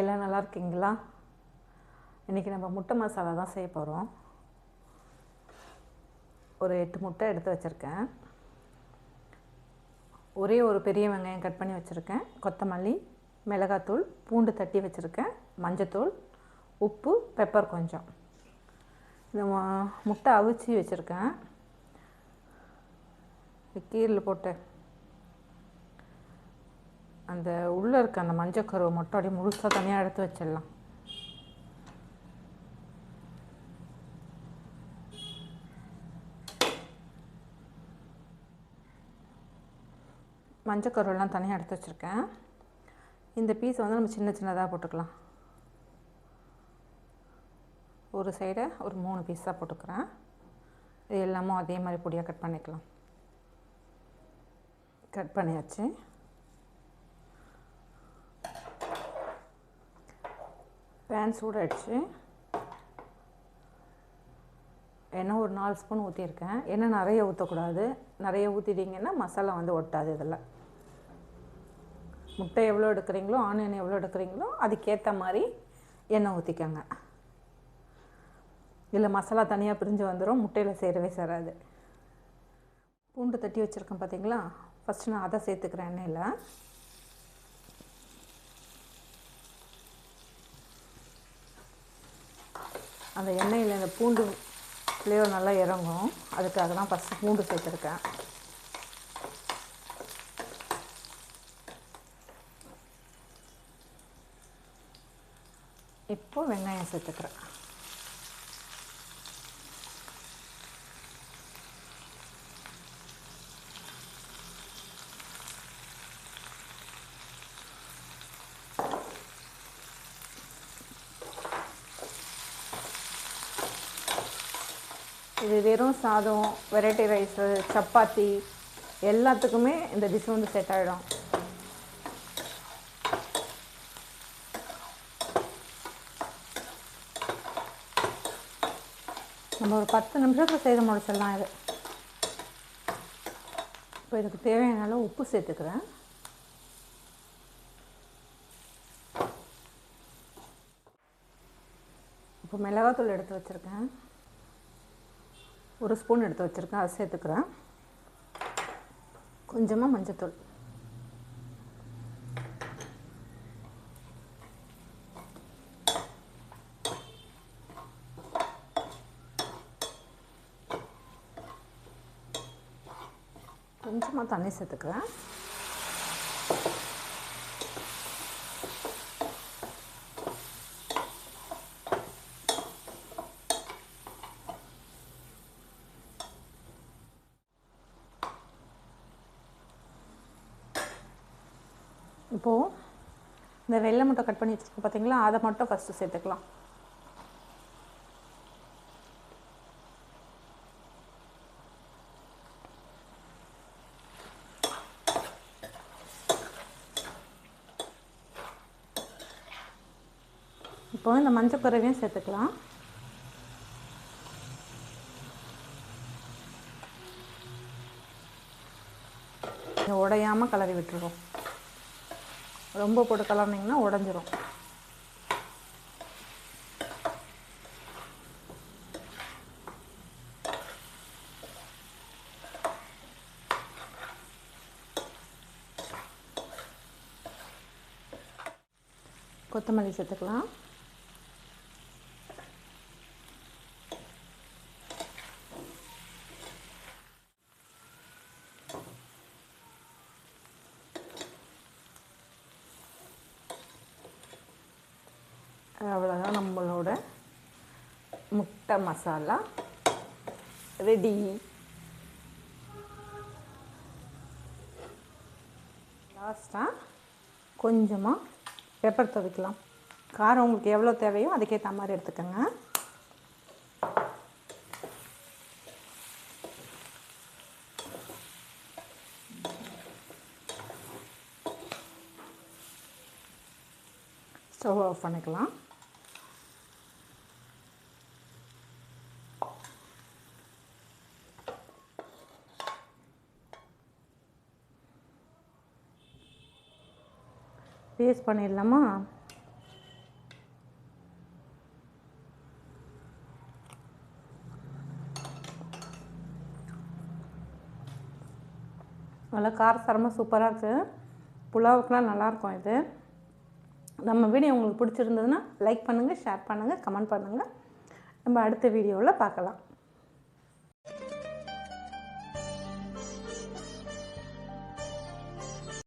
எல்லாம் நல்லா இருக்கீங்களா? இன்றைக்கி நம்ம முட்டை மசாலா தான் செய்ய போகிறோம் ஒரு எட்டு முட்டை எடுத்து வச்சுருக்கேன். ஒரே ஒரு பெரிய வெங்காயம் கட் பண்ணி வச்சுருக்கேன். கொத்தமல்லி மிளகாத்தூள் பூண்டு தட்டி வச்சுருக்கேன். மஞ்சத்தூள் உப்பு பெப்பர் கொஞ்சம். இந்த முட்டை அவிச்சு வச்சுருக்கேன். கீரில் போட்டு அந்த உள்ளே இருக்க அந்த மஞ்சள் கருவை மட்டும் அப்படியே முழுசாக தனியாக எடுத்து வச்சிடலாம். மஞ்சள் கருவெல்லாம் தனியாக எடுத்து வச்சுருக்கேன். இந்த பீஸ் வந்து நம்ம சின்ன சின்னதாக போட்டுக்கலாம். ஒரு சைடை ஒரு மூணு பீஸாக போட்டுக்கிறேன். இது எல்லாமும் அதே மாதிரி பொடியாக கட் பண்ணிக்கலாம். கட் பண்ணியாச்சு. பேன் சூடாயிடுச்சு. எண்ணெய் ஒரு நாலு ஸ்பூன் ஊற்றியிருக்கேன் எண்ணெய் நிறைய ஊற்றக்கூடாது நிறைய ஊற்றிட்டீங்கன்னா மசாலா வந்து ஒட்டாது இதில் முட்டை எவ்வளோ எடுக்கிறீங்களோ ஆனியன் எவ்வளோ எடுக்கிறீங்களோ அதுக்கேற்ற மாதிரி எண்ணெய் ஊற்றிக்கோங்க இதில் மசாலா தனியாக பிரிஞ்சு வந்துடும் முட்டையில் சேரவே சேராது. பூண்டு தட்டி வச்சுருக்கேன் பார்த்தீங்களா ஃபஸ்ட்டு நான் அதை சேர்த்துக்கிறேன் எண்ணெயில். அந்த எண்ணெயில் இந்த பூண்டு ஃப்ளேவர் நல்லா இறங்கும். அதுக்காக தான் ஃபஸ்ட்டு பூண்டு சேர்த்துருக்கேன். இப்போ வெங்காயம் சேர்த்துக்கிறேன். இது வெறும் சாதம் வெரைட்டி ரைஸு சப்பாத்தி எல்லாத்துக்குமே இந்த டிஷ் வந்து செட் ஆகிடும் நம்ம ஒரு பத்து நிமிஷத்தில் செய்து முடிச்சிடலாம் இது. இப்போ இதுக்கு தேவையான அளவு உப்பு சேர்த்துக்கிறேன். இப்போ மிளகாத்தூள் எடுத்து வச்சுருக்கேன். ஒரு ஸ்பூன் எடுத்து வச்சுருக்கேன் அதை சேர்த்துக்கிறேன். கொஞ்சமாக மஞ்சத்தூள். கொஞ்சமாக தண்ணி சேர்த்துக்கிறேன். இப்போது இந்த வெள்ளை முட்டை கட் பண்ணி வச்சுருக்கோம் பார்த்தீங்களா அதை மட்டும் ஃபஸ்ட்டு சேர்த்துக்கலாம். இப்போ இந்த மஞ்சள் குறவையும் சேர்த்துக்கலாம். உடையாமல் கலரி விட்டுருவோம். ரொம்ப போட்டு கலர்னிங்கன்னா உடஞ்சிரும். கொத்தமல்லி சேர்த்துக்கலாம். அவ்வளோதான் நம்மளோட முட்டை மசாலா. ரெடி லாஸ்ட்டாக கொஞ்சமாக பெப்பர் துவைக்கலாம். காரம் உங்களுக்கு எவ்வளோ தேவையோ அதுக்கேற்ற மாதிரி எடுத்துக்கோங்க. ஸ்டவ் ஆஃப் பண்ணிக்கலாம். பேஸ்ட் பண்ணிடலாமா? நல்லா காரசாரமாக சூப்பராக இருக்குது புலாவுக்குலாம் நல்லாயிருக்கும் இது. நம்ம வீடியோ உங்களுக்கு பிடிச்சிருந்ததுன்னா லைக் பண்ணுங்கள் ஷேர் பண்ணுங்கள் கமெண்ட் பண்ணுங்கள் நம்ம அடுத்த வீடியோவில் பார்க்கலாம்.